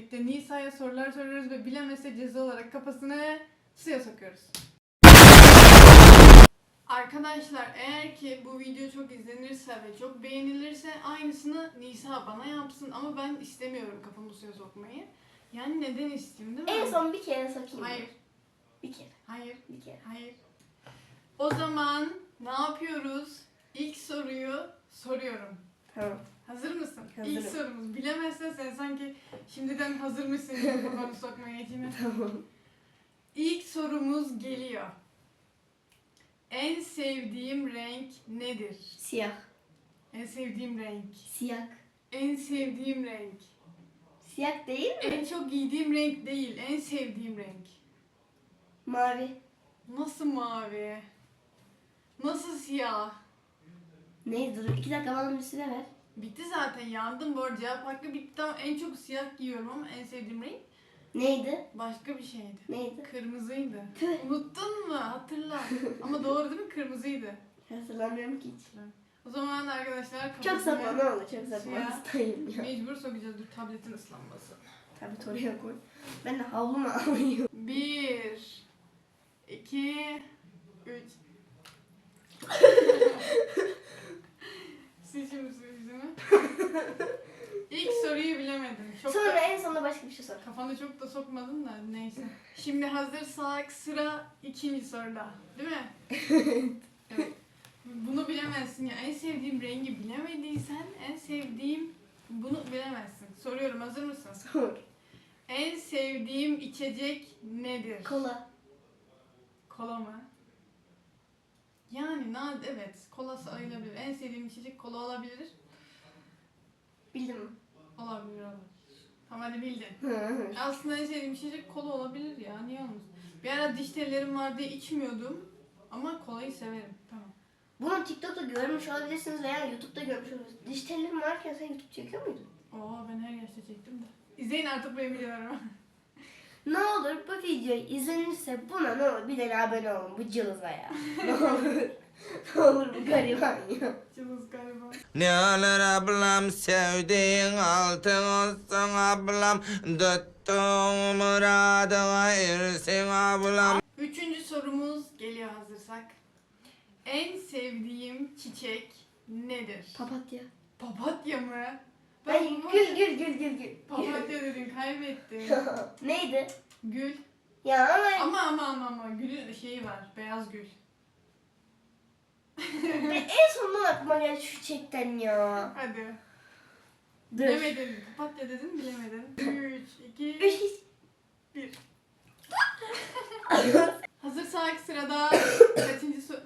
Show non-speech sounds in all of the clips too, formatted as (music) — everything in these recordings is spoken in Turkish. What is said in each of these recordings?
Birlikte Nisa'ya sorular soruyoruz ve bilemezse ceza olarak kafasını suya sokuyoruz. Arkadaşlar eğer ki bu video çok izlenirse ve çok beğenilirse aynısını Nisa bana yapsın ama ben istemiyorum kafamı suya sokmayı. Yani neden isteyeyim değil mi? En son bir kere sokayım. Hayır, Bir kere. hayır, Bir kere. hayır. O zaman ne yapıyoruz? İlk soruyu soruyorum. Tamam. Hazır mısın? Hazırım. İlk sorumuz. Bilemezsen sen sanki şimdiden hazır mısın gibi kafanı sokmaya geçeyim. (laughs) Tamam. İlk sorumuz geliyor. En sevdiğim renk nedir? Siyah. En sevdiğim renk. Siyah. En sevdiğim renk. Siyah değil mi? En çok giydiğim renk değil, en sevdiğim renk. Mavi. Nasıl mavi? Nasıl siyah? Neydi? Dur iki dakika bana bir süre ver. Bitti zaten yandım bu arada cevap hakkı bitti ama en çok siyah giyiyorum ama en sevdiğim renk Neydi? başka bir şeydi. Neydi? Kırmızıydı. Tüh. Unuttun mu? Hatırla. (laughs) Ama doğru değil mi? Kırmızıydı. Hatırlamıyorum ki hiç. O zaman arkadaşlar Çok kafasına sapma ne olur çok sapma. Siyah. Hastayım ya. Mecbur sokacağız. Dur tabletin ıslanması. Tabii oraya koy. Ben de havlumu (laughs) alayım. Bir, iki, üç. Sil şimdi su yüzümü. İlk soruyu bilemedim. Çok Sonra da, en sonunda başka kafanı çok da sokmadın da neyse. Şimdi hazırsak sıra ikinci soruda. Değil mi? (laughs) Evet. Bunu bilemezsin ya. En sevdiğim rengi bilemediysen en sevdiğim bunu bilemezsin. Soruyorum hazır mısın? Sor. En sevdiğim içecek nedir? Kola. Kola mı? Yani evet kola sayılabilir. En sevdiğim içecek kola olabilir. Bildim. Tamam hadi bildin. Aslında en sevdiğim içecek kola olabilir ya. Niye olmasın? Bir ara diş tellerim var diye içmiyordum. Ama kolayı severim. Tamam. Bunu TikTok'ta görmüş olabilirsiniz veya YouTube'da görmüş olabilirsiniz. Diş tellerim varken sen YouTube çekiyor muydun? Oo ben her yaşta çektim de. İzleyin artık benim videolarımı. (laughs) Ne olur bu video izlenirse buna ne olur bir tane abone olun bu cılıza ya. (laughs) ne olur. Ne (laughs) olur bu gariban ya. Ne alır ablam sevdiğin altın olsun ablam Tuttuğun muradına ersin ablam Üçüncü sorumuz geliyor hazırsak. En sevdiğim çiçek nedir? Papatya. Papatya mı? Ay bunu- gül gül gül gül gül. Papatya dedin kaybettin. (laughs) Neydi? Gül. Ya ama Ama ama ama ama gülün şeyi var. Beyaz gül. En sonunda aklıma geldi şu çiçekten ya. Hadi. Dur. Bilemedin. Papatya dedin bilemedin. 3, 2, Üç hiç 1. Hazırsak sırada kaçıncı soru?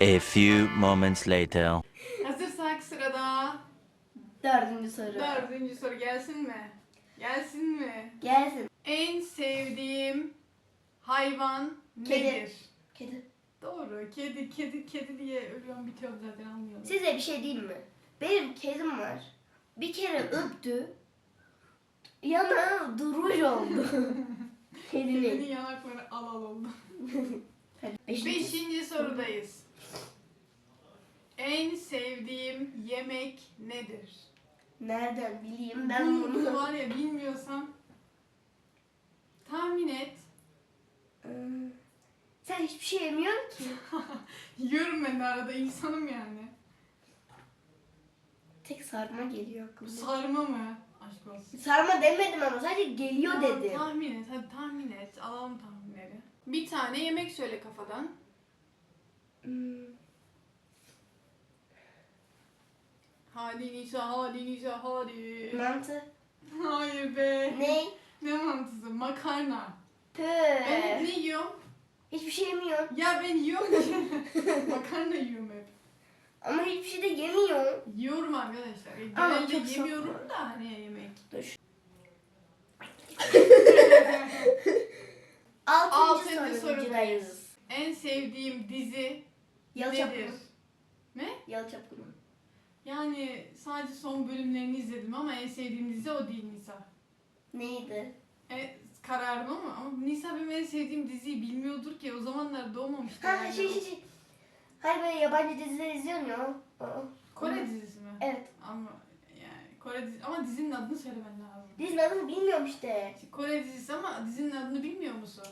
A few moments later. Hazırsak sırada dördüncü soru. dördüncü soru gelsin mi? Gelsin mi? Gelsin. En sevdiğim hayvan Kedi. nedir? Kedi. Doğru. Kedi, kedi, kedi diye ölüyorum bitiyorum zaten anlıyorum. Size bir şey diyeyim mi? Benim kedim var. Bir kere öptü. Yana duruş oldu. (laughs) Kedinin Kedinin. yanakları al al oldu. Beşinci. Beşinci sorudayız. En sevdiğim yemek nedir? Nereden bileyim ben bunu bunu. var ya bilmiyorsam tahmin et. Ee, Sen hiçbir şey yemiyorsun ki. (laughs) Yiyorum ben de arada insanım yani. Tek sarma geliyor aklıma. Sarma mı? Aşk olsun. Sarma demedim ama sadece geliyor Tamam, dedim. Tahmin et. Hadi tahmin et. Alalım tahminleri. Bir tane yemek söyle kafadan. Hmm, Hadi Nisa, hadi Nisa, hadi. mantı. Hayır be. Ne? Ne mantısı? Makarna. Pı. Evet ne yiyorum? Hiçbir şey yemiyorsun. Ya ben yiyorum. (laughs) Makarna yiyorum hep. Ama hiçbir şey de yemiyor. Yiyorum arkadaşlar. E, Ama Genelde çok yemiyorum sapma. da hani yemek. Dur. (laughs) Altıncı, Altıncı sorudayız. sorudayız. En sevdiğim dizi Yalı nedir? çapkını. Ne? Yalı çapkını. Yani sadece son bölümlerini izledim ama en sevdiğim dizi o değil Nisa. Neydi? E, kararım ama, ama Nisa benim en sevdiğim diziyi bilmiyordur ki o zamanlar doğmamıştı. Ha yani. şey şey şey. Hayır böyle yabancı diziler izliyorum ya. Aa. Kore dizisi mi? Evet. Ama yani Kore dizisi ama dizinin adını söylemen lazım. Dizinin adını bilmiyorum işte. Kore dizisi ama dizinin adını bilmiyor musun?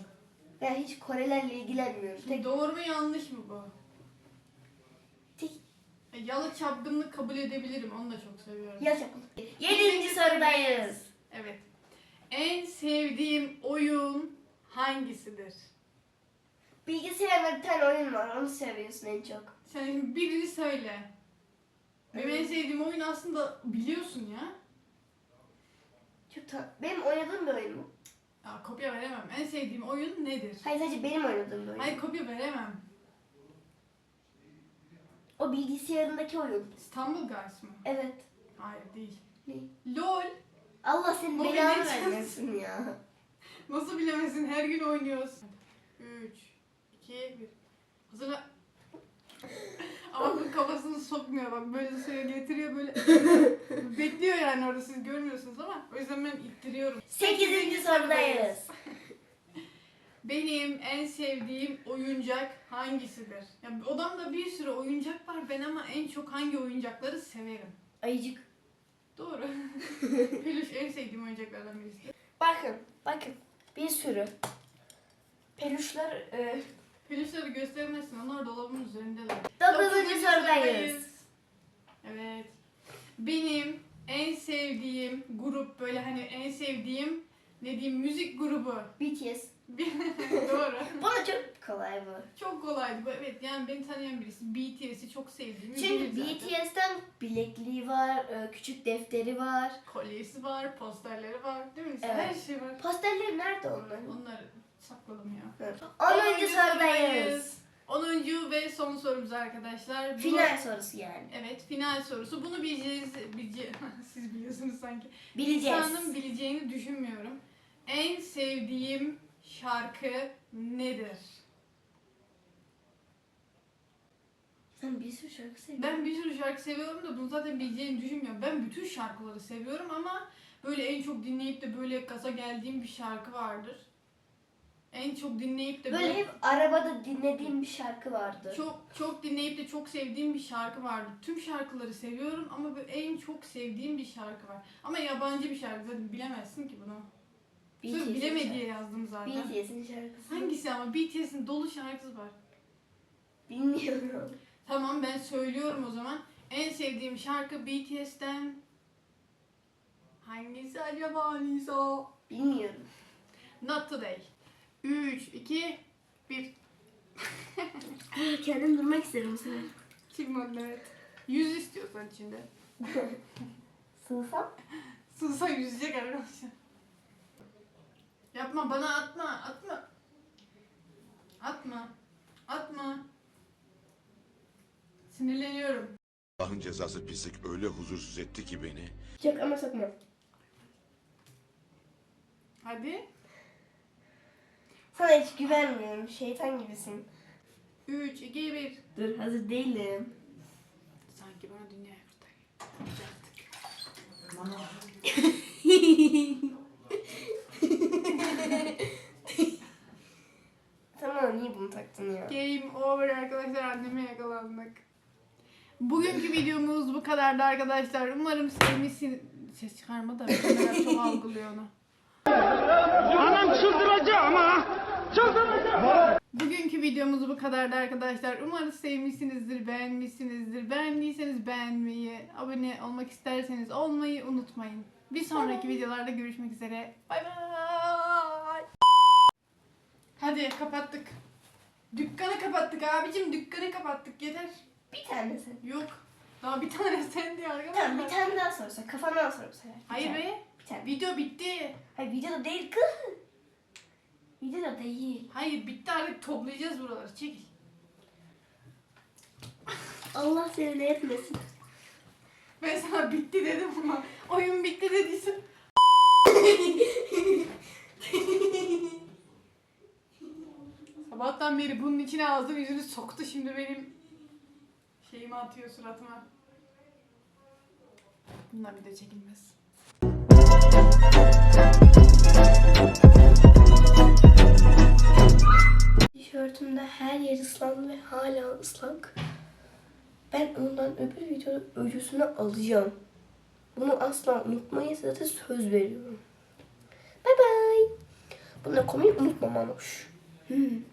Ben hiç Korelerle ilgilenmiyorum. Tek Doğru mu yanlış mı bu? tek E, Yalı çapkınlık kabul edebilirim. Onu da çok seviyorum. yaş yapın. Yedinci sorudayız. Evet. En sevdiğim oyun hangisidir? Bilgisayarda bir tane oyun var. Onu seviyorsun en çok. Sen şimdi birini söyle. Benim en sevdiğim oyun aslında biliyorsun ya. Çok ta- benim oynadığım bir oyun mu? Aa, kopya veremem. En sevdiğim oyun nedir? Hayır sadece benim oynadığım bir oyun. Hayır kopya veremem. O bilgisayarındaki oyun. İstanbul Guys mı? Evet. Hayır değil. Ne? LOL. Allah senin Mobile belanı vermesin ya. Nasıl bilemezsin? Her gün oynuyoruz. 3, 2, 1. Hazırla. Ama bu kafasını sokmuyor bak böyle suya getiriyor böyle (laughs) bekliyor yani orada siz görmüyorsunuz ama o yüzden ben ittiriyorum. Sekizinci sorudayız. Benim en sevdiğim oyuncak hangisidir? Ya odamda bir sürü oyuncak var ben ama en çok hangi oyuncakları severim? Ayıcık. Doğru. (laughs) Peluş en sevdiğim oyuncaklardan birisi. Bakın, bakın. Bir sürü. Peluşlar e, Peluşları göstermezsin onlar dolabın üzerindeler. Dokuzuncu sorudayız. Evet. Benim en sevdiğim grup böyle hani en sevdiğim ne diyeyim müzik grubu. BTS. (laughs) Doğru. Bana çok kolay bu. Çok kolaydı bu. Evet yani beni tanıyan birisi BTS'i çok sevdiğimi Çünkü bilir zaten. BTS'ten bilekliği var, e, küçük defteri var. Kolyesi var, posterleri var değil mi? Evet. Her şey var. Posterleri nerede onların? Onları sakladım ya. Onuncu sorudayız. 10. ve son sorumuz arkadaşlar. Bu- Final sorusu yani. Evet, final sorusu. Bunu bileceğiniz, bilece (laughs) siz biliyorsunuz sanki. Bileceğiz. İnsanın bileceğini düşünmüyorum. En sevdiğim şarkı nedir? Sen bir sürü şarkı seviyorsun. Ben bir sürü şarkı seviyorum da bunu zaten bileceğini düşünmüyorum. Ben bütün şarkıları seviyorum ama böyle en çok dinleyip de böyle gaza geldiğim bir şarkı vardır. En çok dinleyip de Böyle hep arabada dinlediğim bir şarkı vardı. çok çok dinleyip de çok sevdiğim bir şarkı vardı. Tüm şarkıları seviyorum ama böyle en çok sevdiğim bir şarkı var. Ama yabancı bir şarkı zaten bilemezsin ki bunu. BTS'in bileme diye yazdım zaten. BTS'in şarkısı. Hangisi ama BTS'in dolu şarkısı var. Bilmiyorum. Tamam ben söylüyorum o zaman. En sevdiğim şarkı BTS'ten hangisi acaba Nisa? Bilmiyorum. Not Today. 3, 2, 1. Kendim durmak isterim sana. Çıkmadı evet. 100 istiyorsan içinde. (laughs) Sığsam? Sığsa yüzecek arkadaşlar. Yapma bana atma atma. Atma. Atma. Sinirleniyorum. Allah'ın cezası pislik öyle huzursuz etti ki beni. Çok ama sokma. Hadi. Sana hiç güvenmiyorum. Şeytan gibisin. 3, 2, 1. Dur hazır değilim. Sanki bana dünya kurtarıyor. Tamam (laughs) niye bunu taktın ya? Game over arkadaşlar anneme yakalandık. Bugünkü videomuz bu kadardı arkadaşlar. Umarım sevmişsiniz. Ses çıkarma da kamera çok algılıyor onu. Anam çıldıracağım ha. Çıldıracağım. Bugünkü videomuz bu kadardı arkadaşlar. Umarım sevmişsinizdir, beğenmişsinizdir. Beğendiyseniz beğenmeyi, abone olmak isterseniz olmayı unutmayın. Bir sonraki videolarda görüşmek üzere. Bay bay. Hadi kapattık. Dükkanı kapattık abicim. Dükkanı kapattık yeter. Bir tane sen. Yok. Daha bir tane sen diye arkadaşlar. Tamam bir tane daha sorsa. Kafandan sor bu sefer. Bir Hayır tane. be. Bir tane. Video bitti. Hayır videoda değil kız. Videoda değil. Hayır bitti artık toplayacağız buraları. Çekil. Allah seni ne etmesin. Ben sana bitti dedim ama oyun bitti dediysen. Sabahtan beri bunun içine ağzını yüzünü soktu şimdi benim şeyimi atıyor suratıma. Bundan de çekilmez. Tişörtümde her yer ıslandı ve hala ıslak. Ben ondan öbür videoda öcüsünü alacağım. Bunu asla unutmayın zaten söz veriyorum. Bay bay. Bunu da koymayı unutmam Anoş. Hmm.